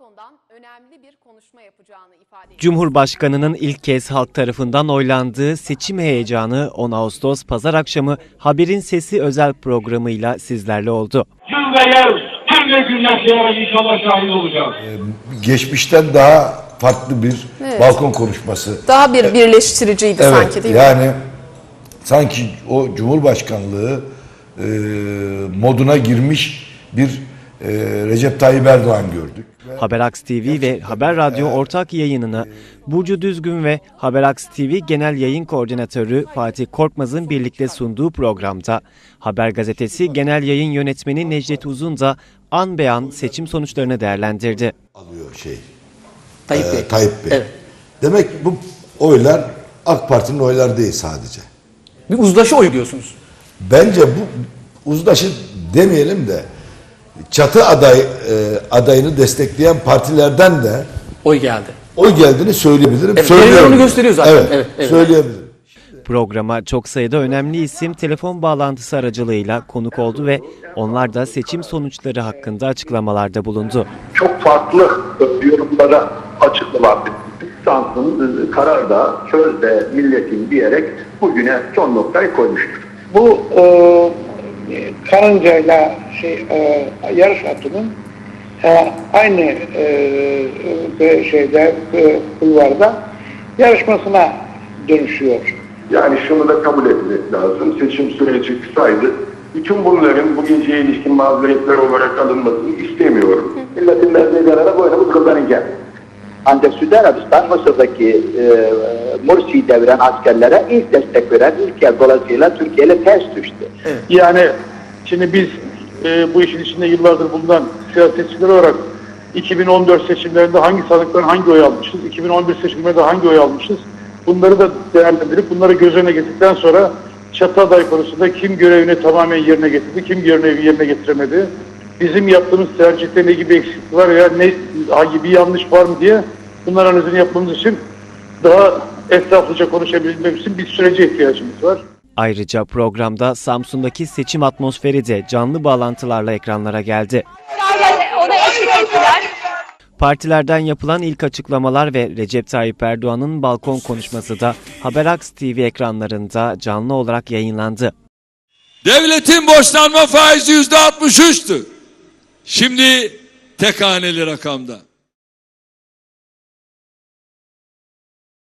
balkondan önemli bir konuşma yapacağını ifade etti. Cumhurbaşkanının ilk kez halk tarafından oylandığı seçim heyecanı 10 Ağustos pazar akşamı Haberin Sesi özel programıyla sizlerle oldu. Gün ve yer, gün ve gün yaşayarak inşallah şahit olacağız. geçmişten daha farklı bir Evet. balkon konuşması. Daha bir birleştiriciydi Evet, sanki değil mi? yani sanki o Cumhurbaşkanlığı e, moduna girmiş bir e, Recep Tayyip Erdoğan gördük. Haberaks TV ve Haber Radyo ortak yayınını Burcu Düzgün ve Haberaks TV Genel Yayın Koordinatörü Fatih Korkmaz'ın birlikte sunduğu programda Haber Gazetesi Genel Yayın Yönetmeni Necdet Uzun da an be an seçim sonuçlarını değerlendirdi. Alıyor şey Tayyip e, Bey. Tayyip Bey. Evet. Demek bu oylar AK Parti'nin oyları değil sadece. Bir uzlaşı oy diyorsunuz. Bence bu uzlaşı demeyelim de çatı aday e, adayını destekleyen partilerden de Oy geldi. oy geldiğini söyleyebilirim. Evet, Söylüyorum. gösteriyor zaten. Evet, Evet, evet. söyleyebilirim. Programa çok sayıda önemli isim telefon bağlantısı aracılığıyla konuk oldu ve onlar da seçim sonuçları hakkında açıklamalarda bulundu. çok farklı yorumlara açıklama Samsun karar da sözde milletin diyerek bugüne son noktayı koymuştur. bu e, karıncayla şey e, yarış atının e, aynı e, e, şeyde e, kulvarda yarışmasına dönüşüyor. Yani şunu da kabul etmek lazım. Seçim süreci kısaydı. Bütün bunların bu geceye ilişkin mazeretler olarak alınmasını istemiyorum. Milletin verdiği karara boynumuz kazanacak. Ancak Suudi Arabistan Mısır'daki e, Mursi'yi deviren askerlere ilk destek veren ülke dolayısıyla Türkiye ile ters düştü. Yani şimdi biz e, bu işin içinde yıllardır bulunan siyasetçiler olarak 2014 seçimlerinde hangi sandıktan hangi oy almışız, 2011 seçimlerinde hangi oy almışız bunları da değerlendirip bunları göz önüne getirdikten sonra çatı aday konusunda kim görevini tamamen yerine getirdi, kim görevini yerine getiremedi, bizim yaptığımız tercihte ne gibi eksiklik var veya ne, hangi bir yanlış var mı diye bunlar analizini yapmamız için daha etraflıca konuşabilmemiz için bir sürece ihtiyacımız var. Ayrıca programda Samsun'daki seçim atmosferi de canlı bağlantılarla ekranlara geldi. ona eşlik ettiler. Partilerden yapılan ilk açıklamalar ve Recep Tayyip Erdoğan'ın balkon konuşması da Haberaks TV ekranlarında canlı olarak yayınlandı. Devletin borçlanma faizi yüzde 63'tü. Şimdi tek haneli rakamda.